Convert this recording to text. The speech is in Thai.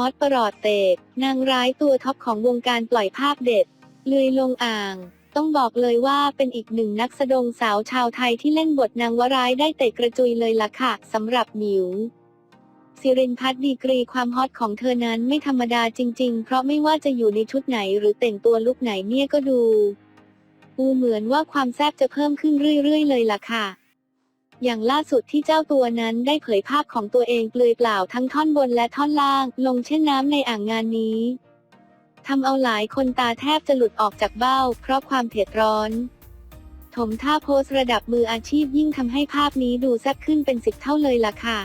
พอดประหลอดเตกนางร้ายตัวท็อปของวงการปล่อยภาพเด็ดเลือยลงอ่าง ต้องบอกเลยว่าเป็นอีกหนึ่งนักแสดงสาวชาวไทยที่เล่นบทนางวร้ายได้เตะกระจุยเลยล่ะค่ะสำหรับหมิวสิรินพัฒน์ดีกรีความฮอตของเธอนั้นไม่ธรรมดาจริง ๆ เพราะไม่ว่าจะอยู่ในชุดไหนหรือแต่งตัวลุคไหนเนี่ยก็ดูดูเหมือนว่าความแซ่บจะเพิ่มขึ้นเรื่อยๆ เลยล่ะค่ะ อย่างล่าสุดที่เจ้าตัวนั้นได้เผยภาพของตัวเองเปลือยเปล่าทั้งท่อนบนและท่อนล่าง ลงเช่นน้ำในอ่างงานนี้ทำเอาหลายคนตาแทบจะหลุดออกจากเบ้า เพราะความเผ็ดร้อนถมท่าโพสระดับมืออาชีพยิ่งทำให้ภาพนี้ดูแซ่บขึ้นเป็นสิบเท่าเลยล่ะค่ะ